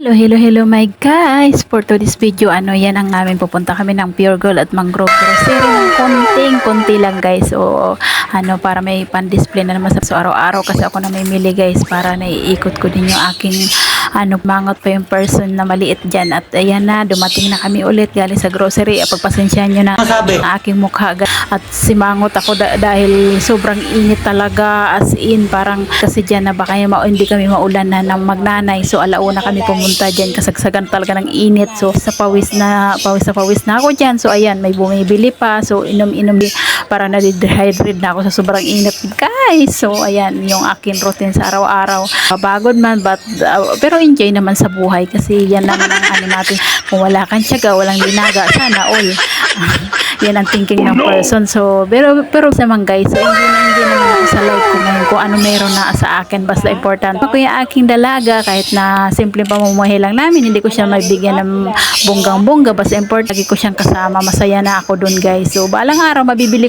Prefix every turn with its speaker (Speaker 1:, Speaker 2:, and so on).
Speaker 1: Hello, hello, hello my guys! For today's video, ano yan ang namin pupunta kami ng Pure Gold at Mangrove Grocery ng konting, konti lang guys. O ano, para may pan-display na naman sa so, araw-araw kasi ako na may mili guys para naiikot ko din yung aking ano, mangot pa yung person na maliit dyan. At ayan na, dumating na kami ulit galing sa grocery. Pagpasensyahan nyo na
Speaker 2: Masabi?
Speaker 1: ang aking mukha. At simangot ako da- dahil sobrang init talaga as in parang kasi dyan na baka ma- hindi kami maulan na ng magnanay. So alauna kami pumunta dyan kasagsagan talaga ng init. So sa pawis na pawis na pawis na ako dyan. So ayan may bumibili pa. So inom-inom para na-dehydrate na ako sa sobrang init guys. So ayan yung akin routine sa araw-araw. Pabagod man but uh, pero enjoy naman sa buhay kasi yan naman ang ano natin. Kung wala kang tiyaga, walang linaga, sana all. yan ang thinking ng person. So, pero, pero naman guys, so, hindi na hindi naman ako sa life ko ngayon kung ano meron na sa akin. Basta important. Ako yung aking dalaga, kahit na simple pamumuhay lang namin, hindi ko siya mabigyan ng bonggang-bongga. Basta important, lagi ko siyang kasama. Masaya na ako dun guys. So, balang araw, mabibili ko